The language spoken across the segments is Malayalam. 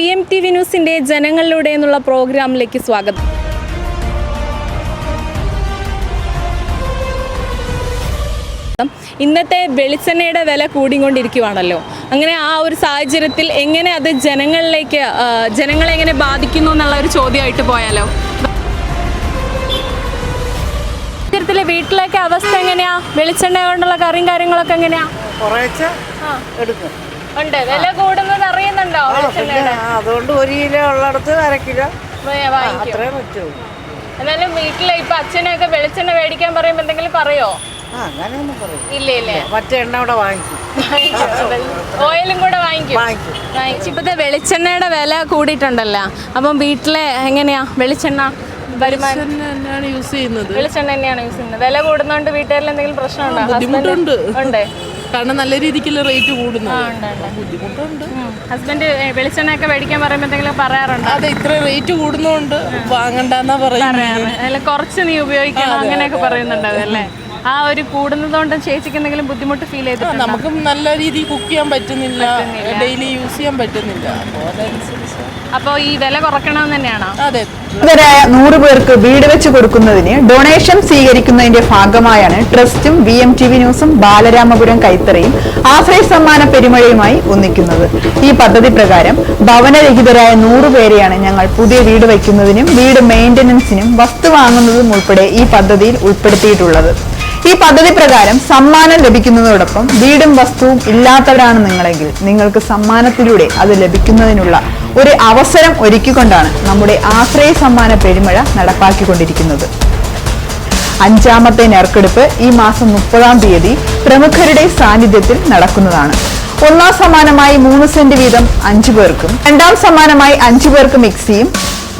ബി എം ടി വി ന്യൂസിന്റെ ജനങ്ങളിലൂടെ എന്നുള്ള പ്രോഗ്രാമിലേക്ക് സ്വാഗതം. ഇന്നത്തെ വെളിച്ചെണ്ണയുടെ വില കൂടിക്കൊണ്ടിരിക്കുവാണല്ലോ. അങ്ങനെ ആ ഒരു സാഹചര്യത്തിൽ എങ്ങനെ അത് ജനങ്ങളിലേക്ക് ജനങ്ങളെ എങ്ങനെ ബാധിക്കുന്നു എന്നുള്ള ഒരു ചോദ്യമായിട്ട് പോയാലോ? ഇത്തരത്തിലെ വീട്ടിലൊക്കെ അവസ്ഥ എങ്ങനെയാ? വെളിച്ചെണ്ണ കൊണ്ടുള്ള കറിയും കാര്യങ്ങളൊക്കെ എങ്ങനെയാ? ഉണ്ട്. വില കൂടുന്നത് അറിയുന്നുണ്ടോ ആ, പിന്നെ വെളിച്ചെണ്ണയുടെ ആ, അതുകൊണ്ട് ഒരു കിലോ ഉള്ളിടത്ത് അര കിലോ. വാങ്ങിക്കും. അത്രേ പറ്റൂ. എന്നാലും വീട്ടിലെ ഇപ്പൊ അച്ഛനൊക്കെ വെളിച്ചെണ്ണ മേടിക്കാൻ പറയുമ്പോ എന്തെങ്കിലും പറയോ? ആ അങ്ങനെയൊന്നും പറയും ഇല്ല ഇല്ലേ? മറ്റേ എണ്ണ ഇവിടെ വാങ്ങിക്കും. ഓയിലും കൂടെ വാങ്ങിക്കും? വാങ്ങിക്കും. വാങ്ങിച്ചു. ഇപ്പത്തെ വെളിച്ചെണ്ണയുടെ വില കൂടിയിട്ടുണ്ടല്ലോ. അപ്പം വീട്ടിലെ എങ്ങനെയാ വെളിച്ചെണ്ണ വരുമാനം? തന്നെയാണ് യൂസ് ചെയ്യുന്നത്. വെളിച്ചെണ്ണ തന്നെയാണ് യൂസ് ചെയ്യുന്നത്. വില കൂടുന്നോണ്ട് വീട്ടുകാരിൽ എന്തെങ്കിലും പ്രശ്നമുണ്ടോ? ബുദ്ധിമുട്ടുണ്ട്. ഉണ്ട്? കാരണം നല്ല രീതിക്കുള്ള റേറ്റ് കൂടുന്നു. ബുദ്ധിമുട്ടുണ്ട്. ഹസ്ബൻഡ് വെളിച്ചെണ്ണയൊക്കെ മേടിക്കാൻ പറയുമ്പോൾ എന്തെങ്കിലും പറയാറുണ്ടോ? അതെ ഇത്ര റേറ്റ് കൂടുന്നോണ്ട്. വാങ്ങണ്ടെന്നാ പറയുന്നത്. കുറച്ച് നീ ഉപയോഗിക്കണം അങ്ങനെയൊക്കെ പറയുന്നുണ്ടാവും അല്ലേ ആ ഒരു കൂടുന്നതുകൊണ്ട് ചേച്ചിക്ക് എന്തെങ്കിലും ബുദ്ധിമുട്ട് ഫീൽ ചെയ്തു നമുക്കും നല്ല രീതിയിൽ കുക്ക് ചെയ്യാൻ പറ്റുന്നില്ല. ഡെയിലി യൂസ് ചെയ്യാൻ പറ്റുന്നില്ല. അപ്പോൾ അതനുസരിച്ച് അപ്പോൾ ഈ വില കുറക്കണം തന്നെയാണോ? അതെ. ഇവരായ നൂറ് പേർക്ക് വീട് വെച്ച് കൊടുക്കുന്നതിന് ഡൊണേഷൻ സ്വീകരിക്കുന്നതിന്റെ ഭാഗമായാണ് ട്രസ്റ്റും ബി എം ടി വി ന്യൂസും ബാലരാമപുരം കൈത്തറയും ആശ്രയ സമ്മാന പെരുമഴയുമായി ഒന്നിക്കുന്നത്. ഈ പദ്ധതി പ്രകാരം ഭവനരഹിതരായ നൂറ് പേരെയാണ് ഞങ്ങൾ പുതിയ വീട് വയ്ക്കുന്നതിനും വീട് മെയിന്റനൻസിനും വസ്തു വാങ്ങുന്നതും ഉൾപ്പെടെ ഈ പദ്ധതിയിൽ ഉൾപ്പെടുത്തിയിട്ടുള്ളത്. ഈ പദ്ധതി പ്രകാരം സമ്മാനം ലഭിക്കുന്നതോടൊപ്പം വീടും വസ്തുവും ഇല്ലാത്തവരാണ് നിങ്ങളെങ്കിൽ നിങ്ങൾക്ക് സമ്മാനത്തിലൂടെ അത് ലഭിക്കുന്നതിനുള്ള ഒരു അവസരം ഒരുക്കിക്കൊണ്ടാണ് നമ്മുടെ ആശ്രയ സമ്മാന പെരുമഴ നടപ്പാക്കിക്കൊണ്ടിരിക്കുന്നത്. അഞ്ചാമത്തെ നറുക്കെടുപ്പ് ഈ മാസം മുപ്പതാം തീയതി പ്രമുഖരുടെ സാന്നിധ്യത്തിൽ നടക്കുന്നതാണ്. ഒന്നാം സമ്മാനമായി മൂന്ന് സെന്റ് വീതം അഞ്ചു പേർക്കും രണ്ടാം സമ്മാനമായി അഞ്ചു പേർക്ക് മിക്സിയും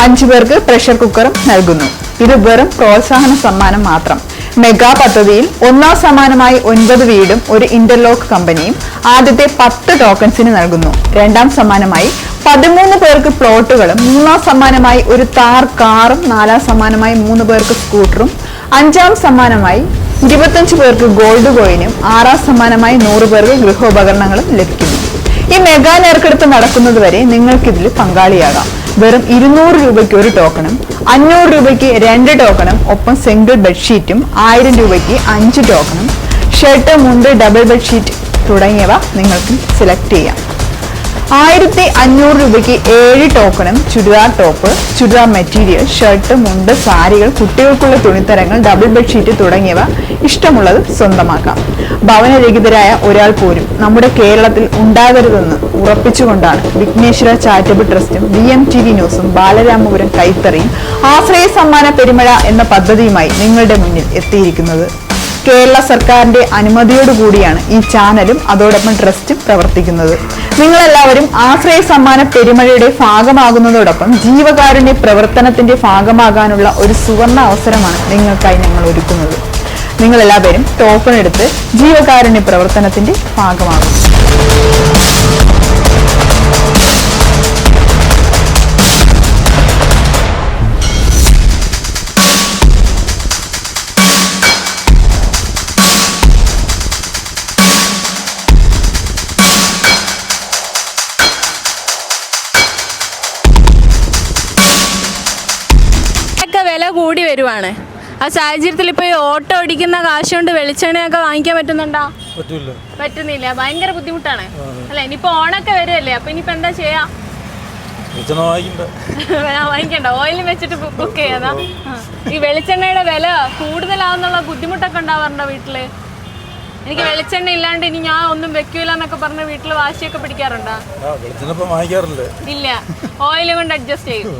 അഞ്ചു പേർക്ക് പ്രഷർ കുക്കറും നൽകുന്നു. ഇത് വെറും പ്രോത്സാഹന സമ്മാനം മാത്രം. മെഗാ പദ്ധതിയിൽ ഒന്നാം സമ്മാനമായി ഒൻപത് വീടും ഒരു ഇന്റർലോക്ക് കമ്പനിയും ആദ്യത്തെ പത്ത് ടോക്കൺസിന് നൽകുന്നു. രണ്ടാം സമ്മാനമായി പതിമൂന്ന് പേർക്ക് പ്ലോട്ടുകളും മൂന്നാം സമ്മാനമായി ഒരു താർ കാറും നാലാം സമ്മാനമായി മൂന്ന് പേർക്ക് സ്കൂട്ടറും അഞ്ചാം സമ്മാനമായി ഇരുപത്തഞ്ച് പേർക്ക് ഗോൾഡ് കോയിനും ആറാം സമ്മാനമായി നൂറ് പേർക്ക് ഗൃഹോപകരണങ്ങളും ലഭിക്കുന്നു. ഈ മെഗാ നറുക്കെടുപ്പ് നടക്കുന്നത് വരെ നിങ്ങൾക്കിതിൽ പങ്കാളിയാകാം. വെറും ഇരുന്നൂറ് രൂപയ്ക്ക് ഒരു ടോക്കണും അഞ്ഞൂറ് രൂപയ്ക്ക് രണ്ട് ടോക്കണും ഒപ്പം സിംഗിൾ ബെഡ്ഷീറ്റും ആയിരം രൂപയ്ക്ക് അഞ്ച് ടോക്കണും ഷർട്ട് മുണ്ട് ഡബിൾ ബെഡ്ഷീറ്റ് തുടങ്ങിയവ നിങ്ങൾക്ക് സെലക്ട് ചെയ്യാം. ആയിരത്തി അഞ്ഞൂറ് രൂപയ്ക്ക് ഏഴ് ടോക്കണും churidar top churidar material shirt mundu സാരികൾ കുട്ടികൾക്കുള്ള തുണിത്തരങ്ങൾ ഡബിൾ ബെഡ്ഷീറ്റ് തുടങ്ങിയവ ഇഷ്ടമുള്ളത് സ്വന്തമാക്കാം. ഭവനരഹിതരായ ഒരാൾ പോലും നമ്മുടെ കേരളത്തിൽ ഉണ്ടാകരുതെന്ന് ഉറപ്പിച്ചുകൊണ്ടാണ് വിഘ്നേശ്വര ചാരിറ്റബിൾ ട്രസ്റ്റും ബി എം ടി വി ന്യൂസും ബാലരാമപുരം കൈത്തറിയും ആശ്രയ സമ്മാന പെരുമഴ എന്ന പദ്ധതിയുമായി നിങ്ങളുടെ മുന്നിൽ എത്തിയിരിക്കുന്നത്. കേരള സർക്കാരിന്റെ അനുമതിയോടുകൂടിയാണ് ഈ ചാനലും അതോടൊപ്പം ട്രസ്റ്റും പ്രവർത്തിക്കുന്നത്. നിങ്ങളെല്ലാവരും ആശ്രയ സമ്മാന പെരുമഴയുടെ ഭാഗമാകുന്നതോടൊപ്പം ജീവകാരുണ്യ പ്രവർത്തനത്തിന്റെ ഭാഗമാകാനുള്ള ഒരു സുവർണ അവസരമാണ് നിങ്ങൾക്കായി ഞങ്ങൾ ഒരുക്കുന്നത്. നിങ്ങളെല്ലാവരും ടോക്കൺ എടുത്ത് ജീവകാരുണ്യ പ്രവർത്തനത്തിന്റെ ഭാഗമാകും. കൂടി വരുവാണ്. ആ സാഹചര്യത്തിൽ ഇപ്പോൾ ഈ ഓട്ടോ ഓടിക്കുന്ന കാശ് കൊണ്ട് വെളിച്ചെണ്ണയൊക്കെ വാങ്ങിക്കാൻ പറ്റുന്നുണ്ടോ? പറ്റില്ല പറ്റുന്നില്ല. ഭയങ്കര ബുദ്ധിമുട്ടാണ്. അല്ല? ഇനിയിപ്പോ ഓണൊക്കെ വരുമല്ലേ അപ്പൊ ഇനിയിപ്പോ എന്താ ചെയ്യാ? വാങ്ങിക്കണ്ട. ഓയിലും വെച്ചിട്ട് ബുക്ക് ചെയ്യാതാ ഈ വെളിച്ചെണ്ണയുടെ വില കൂടുതലാവുന്നുള്ള ബുദ്ധിമുട്ടൊക്കെ ഉണ്ടാവാറുണ്ടോ വീട്ടിൽ? എനിക്ക് വെളിച്ചെണ്ണ ഇല്ലാണ്ട് ഇനി ഞാൻ ഒന്നും വെക്കൂല എന്നൊക്കെ പറഞ്ഞ് വീട്ടിൽ വാശിയൊക്കെ പിടിക്കാറുണ്ടോ? ഇല്ല. ഓയിൽ കൊണ്ട് അഡ്ജസ്റ്റ് ചെയ്യും.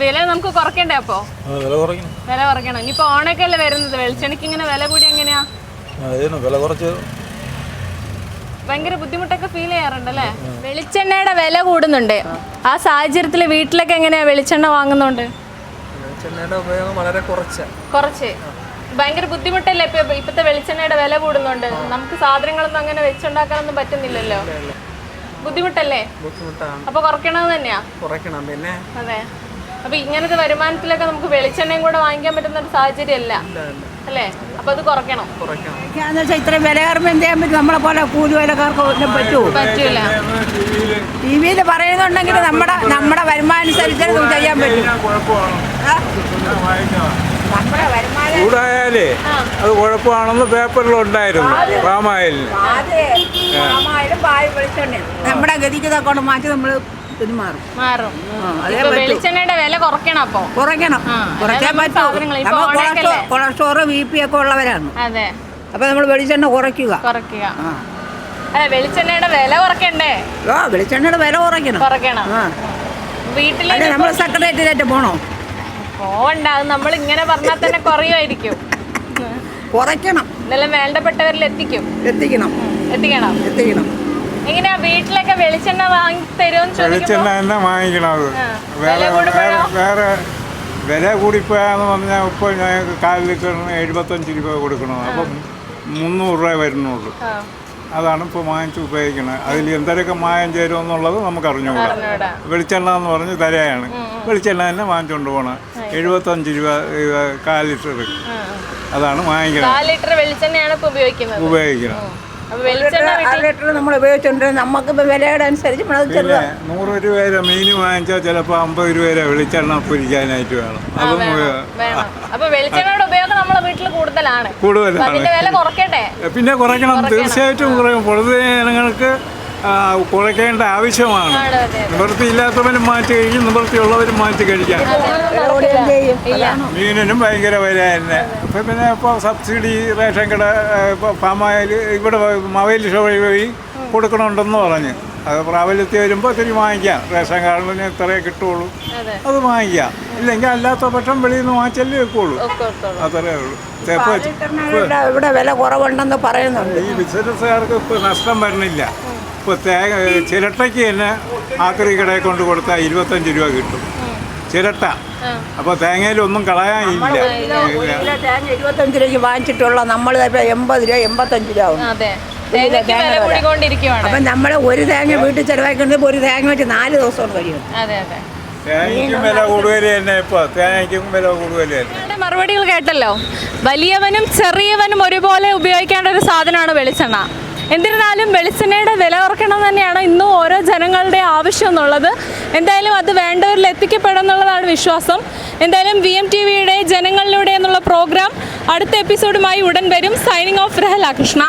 വില നമുക്ക് കുറക്കണ്ടേ അപ്പോ? വില കുറയ്ക്കണം. വില കുറയ്ക്കണം. ഇനിയിപ്പോ ഓണൊക്കെ അല്ലേ വരുന്നത്? വെളിച്ചെണ്ണയ്ക്ക് ഇങ്ങനെ വില കൂടി എങ്ങനെയാ? വില കുറച്ച്. ഭയങ്കര ബുദ്ധിമുട്ടൊക്കെ ഫീൽ ചെയ്യാറുണ്ട് അല്ലേ? വെളിച്ചെണ്ണയുടെ വില കൂടുന്നുണ്ട്. ആ സാഹചര്യത്തിൽ വീട്ടിലൊക്കെ എങ്ങനെയാ വെളിച്ചെണ്ണ വാങ്ങുന്നുണ്ട്? വെളിച്ചെണ്ണയുടെ ഉപയോഗം വളരെ കുറച്ച്. കുറച്ച്. ഭയങ്കര ബുദ്ധിമുട്ടല്ലേ ഇപ്പൊ ഇപ്പത്തെ വെളിച്ചെണ്ണയുടെ വില കൂടുന്നുണ്ട്? നമുക്ക് സാധനങ്ങളൊന്നും അങ്ങനെ വെച്ചുണ്ടാക്കാനൊന്നും പറ്റുന്നില്ലല്ലോ? ബുദ്ധിമുട്ടല്ലേ? ബുദ്ധിമുട്ടാണ്. അപ്പൊ കുറയ്ക്കണത് തന്നെയാ? കുറയ്ക്കണം. പിന്നെ അതെ. അപ്പൊ ഇങ്ങനത്തെ വരുമാനത്തിലൊക്കെ നമുക്ക് വെളിച്ചെണ്ണയും കൂടെ വാങ്ങിക്കാൻ പറ്റുന്ന ഒരു സാഹചര്യമല്ല. അല്ല? അപ്പൊ അത് കുറയ്ക്കണം. കുറയ്ക്കണം. വെച്ചാൽ ഇത്രയും വില കയറുമ്പോൾ എന്ത് ചെയ്യാൻ പറ്റും? നമ്മളെ പോലെ കൂലി വിലക്കാർക്ക് ഒന്നും പറ്റുമോ പറ്റൂല. ടി വിയിൽ പറയുന്നുണ്ടെങ്കിൽ നമ്മുടെ നമ്മുടെ വരുമാനം അനുസരിച്ച് നമുക്ക് ചെയ്യാൻ പറ്റും? നമ്മുടെ വരുമാനം ചൂടായാലേ അത് കുഴപ്പമാണെന്ന് പേപ്പറിലുണ്ടായിരുന്നു പാമായിലിന് നമ്മുടെ ഗതിക്ക് തക്കോണ്ട് മാറ്റി നമ്മൾ പെരുമാറും മാറും. മാറും. അതേ ഇപ്പൊ പറ്റൂ. വെളിച്ചെണ്ണയുടെ വില കുറയ്ക്കണം അപ്പൊ. കുറയ്ക്കണം. ആ, കുറയ്ക്കാൻ അതാ പറ്റൂ. സാധനങ്ങൾ ഇപ്പൊ നമ്മൾ ഓണാക്കല്ലേ? കൊളസ്ട്രോൾ ബി പി ഒക്കെ ഉള്ളവരാണ്. അതെ. അപ്പൊ നമ്മൾ വെളിച്ചെണ്ണ കുറയ്ക്കുക. കുറയ്ക്കുക. ആ. അതെ വെളിച്ചെണ്ണയുടെ വില കുറയ്ക്കണ്ടേ? ഓ വെളിച്ചെണ്ണയുടെ വില കുറയ്ക്കണം. കുറയ്ക്കണം. ആ. വീട്ടിൽ അല്ലെ നമ്മൾ സെക്രട്ടേറിയറ്റിലേക്ക് പോണോ? പോവണ്ട അത് നമ്മൾ ഇങ്ങനെ പറഞ്ഞാൽ തന്നെ കുറയുമായിരിക്കും. കുറയ്ക്കണം. ഇതെല്ലാം വേണ്ടപ്പെട്ടവരിൽ എത്തിക്കും. എത്തിക്കണം. എത്തിക്കണം. എത്തിക്കണം. എങ്ങനെയാ വീട്ടിലൊക്കെ വെളിച്ചെണ്ണ വാങ്ങി തരുമെന്ന് വെളിച്ചെണ്ണ തന്നെ വാങ്ങിക്കണത്. വേറെ? വേറെ വില കൂടിപ്പോയാന്ന് പറഞ്ഞാൽ ഇപ്പോൾ ഞങ്ങൾക്ക് കാൽ ലിറ്ററിന് എഴുപത്തഞ്ച് രൂപ കൊടുക്കണം? അപ്പം മുന്നൂറ് രൂപ വരുന്നുള്ളൂ. അതാണ് ഇപ്പോൾ വാങ്ങിച്ച് ഉപയോഗിക്കുന്നത് അതിൽ എന്തൊക്കെ മായം ചേരുമെന്നുള്ളത് നമുക്ക് അറിഞ്ഞുകൂടാ. വെളിച്ചെണ്ണ എന്ന് പറഞ്ഞ് തരയാണ്. വെളിച്ചെണ്ണ തന്നെ വാങ്ങിച്ചുകൊണ്ട് പോകണം എഴുപത്തഞ്ച് രൂപ കാൽ ലിറ്റർ. അതാണ് വാങ്ങിക്കുന്നത് ഉപയോഗിക്കണം. ലിറ്റർ നമ്മൾ ഉപയോഗിച്ചുകൊണ്ടിരുന്നത് നമുക്ക് ഇപ്പൊ വിലയുടെ അനുസരിച്ച് പിന്നെ നൂറ് രൂപയുടെ മീൻ വാങ്ങിച്ചാൽ ചിലപ്പോൾ അമ്പത് രൂപയുടെ വെളിച്ചെണ്ണ പൊരിക്കാനായിട്ട് വേണം. അതും വേണം അപ്പൊ വെളിച്ചെണ്ണയുടെ ഉപയോഗം നമ്മളെ വീട്ടിൽ കൂടുതലാണ്. കൂടുതലാണ്. കുറയ്ക്കട്ടെ പിന്നെ കുറയ്ക്കണം. തീർച്ചയായിട്ടും കുറയും. പൊതുജനങ്ങൾക്ക് കുറയ്ക്കേണ്ട ആവശ്യമാണ്. നിവൃത്തി ഇല്ലാത്തവരും നിവൃത്തിയില്ലാത്തവരും മാറ്റി കഴിക്കും നിവൃത്തിയുള്ളവരും മാറ്റി കഴിക്കാം. മീനിനും ഭയങ്കര വില തന്നെ അപ്പം പിന്നെ ഇപ്പോൾ സബ്സിഡി റേഷൻ കട ഇപ്പോൾ പാമായിൽ ഇവിടെ മൊബൈൽ ഷോ വഴി കൊടുക്കണമുണ്ടെന്ന് പറഞ്ഞ്. അത് പ്രാബല്യത്തിൽ വരുമ്പോൾ ഇത്തിരി വാങ്ങിക്കാം. റേഷൻ കാർഡിന് ഇത്രയേ കിട്ടുള്ളൂ. അതെ. അത് വാങ്ങിക്കാം. ഇല്ലെങ്കിൽ അല്ലാത്ത പക്ഷം വെളിയിൽ നിന്ന് വാങ്ങിച്ചല്ലേ വെക്കുള്ളൂ. അത്രേ ഉള്ളൂ. ഇവിടെ ഇവിടെ വില കുറവുണ്ടെന്ന് പറയുന്നുണ്ട്. ഈ ബിസിനസ്സുകാർക്ക് ഇപ്പോൾ നഷ്ടം വരണില്ല ഇപ്പോൾ തേങ്ങ ചിരട്ടയ്ക്ക് തന്നെ ആക്രി കടയിൽ കൊണ്ട് കൊടുത്താൽ ഇരുപത്തഞ്ച് രൂപ കിട്ടും. ചിരട്ട. അപ്പോൾ തേങ്ങയിലൊന്നും കളയാനില്ല. കളയാൻ ഇല്ല തേങ്ങ ഇരുപത്തഞ്ച് രൂപയ്ക്ക് വാങ്ങിച്ചിട്ടുള്ള നമ്മൾ എൺപത് രൂപ എൺപത്തഞ്ച് രൂപ അപ്പൊ നമ്മൾ ഒരു തേങ്ങ വീട്ടിൽ ചെലവാക്കുന്നത് ഒരു തേങ്ങ വെച്ച് നാല് ദിവസം കഴിയും. അതെ അതെ. തേങ്ങയ്ക്കും വില കൂടുതൽ തന്നെ ഇപ്പോൾ തേങ്ങയ്ക്കും വില കൂടുതൽ തന്നെ. നിങ്ങളുടെ മറുപടികൾ കേട്ടല്ലോ. വലിയവനും ചെറിയവനും ഒരുപോലെ ഉപയോഗിക്കേണ്ട ഒരു സാധനമാണ് വെളിച്ചെണ്ണ. എന്നിരുന്നാലും വെളിച്ചെണ്ണയുടെ വില കുറയ്ക്കണം തന്നെയാണ് ഇന്നും ഓരോ ജനങ്ങളുടെ ആവശ്യം എന്നുള്ളത്. എന്തായാലും അത് വേണ്ടവരിൽ എത്തിക്കപ്പെടും എന്നുള്ളതാണ് വിശ്വാസം. എന്തായാലും വി എം ടി വിയുടെ ജനങ്ങളിലൂടെ എന്നുള്ള പ്രോഗ്രാം അടുത്ത എപ്പിസോഡുമായി ഉടൻ വരും. Signing off Rahala Krishna